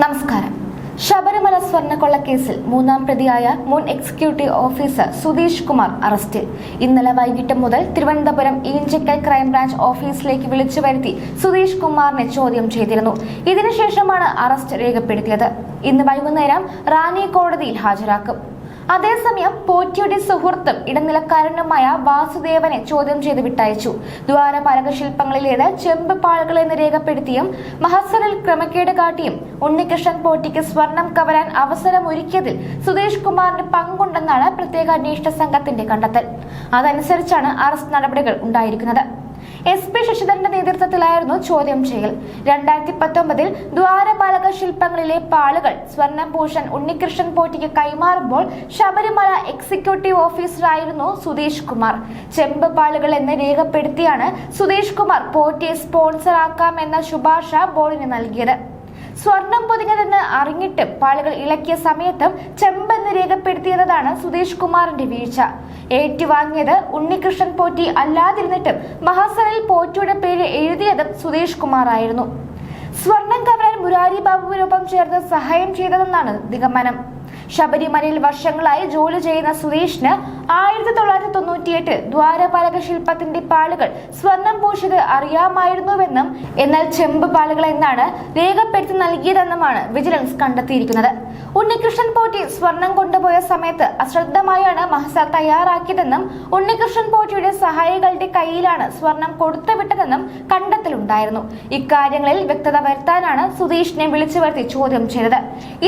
നമസ്കാരം. ശബരിമല സ്വർണക്കൊള്ള കേസിൽ മൂന്നാം പ്രതിയായ മുൻ എക്സിക്യൂട്ടീവ് ഓഫീസർ സുധീഷ് കുമാർ അറസ്റ്റിൽ ഇന്നലെ വൈകിട്ട് മുതൽ തിരുവനന്തപുരം ഈഞ്ചക്കൽ ക്രൈംബ്രാഞ്ച് ഓഫീസിലേക്ക് വിളിച്ചു വരുത്തി സുധീഷ് കുമാറിനെ ചോദ്യം ചെയ്തിരുന്നു. ഇതിനുശേഷമാണ് അറസ്റ്റ് രേഖപ്പെടുത്തിയത്. ഇന്ന് വൈകുന്നേരം റാന്നി കോടതിയിൽ ഹാജരാക്കും. അതേസമയം പോറ്റിയുടെ സുഹൃത്തും ഇടനിലക്കാരനുമായ വാസുദേവനെ ചോദ്യം ചെയ്ത് വിട്ടയച്ചു. ദ്വാരപാലക ശില്പങ്ങളിലേത് ചെമ്പ് പാളുകൾ എന്ന് രേഖപ്പെടുത്തിയും മഹസറിൽ ക്രമക്കേട് കാട്ടിയും ഉണ്ണികൃഷ്ണൻ പോറ്റിക്ക് സ്വർണം കവരാൻ അവസരമൊരുക്കിയതിൽ സുധീഷ് കുമാറിന് പങ്കുണ്ടെന്നാണ് പ്രത്യേക അന്വേഷണ സംഘത്തിന്റെ കണ്ടെത്തൽ. അതനുസരിച്ചാണ് അറസ്റ്റ് നടപടികൾ ഉണ്ടായിരിക്കുന്നത്. എസ് പി ശശിധരന്റെ നേതൃത്വത്തിലായിരുന്നു ചോദ്യം ചെയ്യൽ. രണ്ടായിരത്തി പത്തൊമ്പതിൽ ദ്വാരപാലക ശില്പങ്ങളിലെ പാളുകൾ സ്വർണഭൂഷൺ ഉണ്ണികൃഷ്ണൻ പോറ്റിക്ക് കൈമാറുമ്പോൾ ശബരിമല എക്സിക്യൂട്ടീവ് ഓഫീസറായിരുന്നു സുധീഷ് കുമാർ. ചെമ്പ് പാളുകൾ എന്ന് രേഖപ്പെടുത്തിയാണ് സുധീഷ് കുമാർ പോറ്റിയെ സ്പോൺസറാക്കാം എന്ന ശുപാർശ ബോർഡിന് നൽകിയത്. സ്വർണം പൊതിഞ്ഞതെന്ന് അറിഞ്ഞിട്ടും പാളുകൾ ഇളക്കിയ സമയത്തും ചെമ്പെന്ന് രേഖപ്പെടുത്തിയതാണ് സുധീഷ് കുമാറിന്റെ വീഴ്ച. ഏറ്റുവാങ്ങിയത് ഉണ്ണികൃഷ്ണൻ പോറ്റി അല്ലാതിരുന്നിട്ടും മഹാസനിൽ പോറ്റിയുടെ പേര് എഴുതിയതും സുധീഷ് കുമാർ ആയിരുന്നു സ്വർണം കവരാൻ മുരാരി ബാബുവിനൊപ്പം ചേർന്ന് സഹായം ചെയ്തതെന്നാണ് നിഗമനം. ശബരിമലയിൽ വർഷങ്ങളായി ജോലി ചെയ്യുന്ന സുരേഷിന് ആയിരത്തി തൊള്ളായിരത്തി തൊണ്ണൂറ്റിയെട്ട് ദ്വാരപാലക ശില്പത്തിന്റെ പാളുകൾ സ്വർണം പൂശിയത് അറിയാമായിരുന്നുവെന്നും എന്നാൽ ചെമ്പ് പാളുകൾ എന്നാണ് രേഖപ്പെടുത്തി നൽകിയതെന്നുമാണ് വിജിലൻസ് കണ്ടെത്തിയിരിക്കുന്നത്. ഉണ്ണികൃഷ്ണൻ പോറ്റി സ്വർണം കൊണ്ടുപോയ സമയത്ത് അശ്രദ്ധമായാണ് മഹസ തയ്യാറാക്കിയതെന്നും ഉണ്ണികൃഷ്ണൻ പോറ്റിയുടെ സഹായികളുടെ കയ്യിലാണ് സ്വർണം കൊടുത്തുവിട്ടതെന്നും കണ്ടെത്തലുണ്ടായിരുന്നു. ഇക്കാര്യങ്ങളിൽ വ്യക്തത വരുത്താനാണ് സുധീഷിനെ വിളിച്ചു വരുത്തി ചോദ്യം ചെയ്തത്.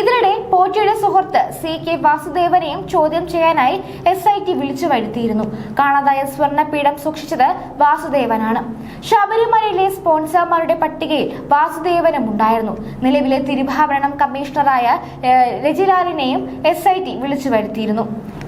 ഇതിനിടെ പോറ്റിയുടെ സുഹൃത്ത് സി കെ വാസുദേവനെയും ചോദ്യം ചെയ്യാനായി എസ് ഐ ടി വിളിച്ചു വരുത്തിയിരുന്നു. കാണാതായ സ്വർണപീഠം സൂക്ഷിച്ചത് വാസുദേവനാണ്. ശബരിമലയിലെ സ്പോൺസർമാരുടെ പട്ടികയിൽ വാസുദേവനും ഉണ്ടായിരുന്നു. നിലവിലെ തിരുഭാവരണം കമ്മീഷണറായ രജിലാലിനെയും എസ് ഐ ടി വിളിച്ചു വരുത്തിയിരുന്നു.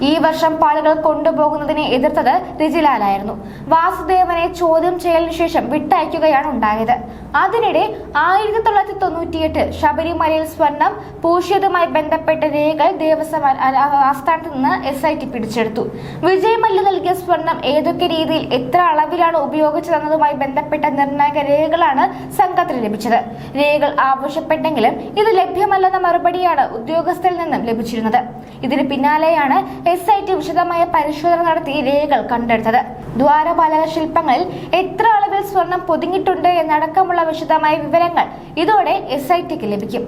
ഈ വർഷം പാളുകൾ കൊണ്ടുപോകുന്നതിനെ എതിർത്തത് രജിലാലായിരുന്നു വാസുദേവനെ ചോദ്യം ചെയ്യലിന് ശേഷം വിട്ടയക്കുകയാണ് ഉണ്ടായത്. അതിനിടെ ആയിരത്തി തൊള്ളായിരത്തി തൊണ്ണൂറ്റിയെട്ട് ശബരിമലയിൽ സ്വർണം പൂശിയതുമായി ബന്ധപ്പെട്ട രേഖകൾ ദേവസ്വം ആസ്ഥാനത്ത് നിന്ന് എസ് ഐ ടി പിടിച്ചെടുത്തു. വിജയമല്ല നൽകിയ സ്വർണം ഏതൊക്കെ രീതിയിൽ എത്ര അളവിലാണ് ഉപയോഗിച്ചതെന്നതുമായി ബന്ധപ്പെട്ട നിർണായക രേഖകളാണ് സംഘത്തിന് ലഭിച്ചത്. രേഖകൾ ആവശ്യപ്പെട്ടെങ്കിലും ഇത് ലഭ്യമല്ലെന്ന മറുപടിയാണ് ഉദ്യോഗസ്ഥരിൽ നിന്നും ലഭിച്ചിരുന്നത്. ഇതിന് പിന്നാലെയാണ് എസ് ഐ ടി വിശദമായ പരിശോധന നടത്തി രേഖകൾ കണ്ടെടുത്തത്. ദ്വാരപാലക ശില്പങ്ങളിൽ എത്ര അളവിൽ സ്വർണം പൊതിഞ്ഞിട്ടുണ്ട് എന്നടക്കമുള്ള വിശദമായ വിവരങ്ങൾ ഇതോടെ എസ് ഐ ടിക്ക് ലഭിക്കും.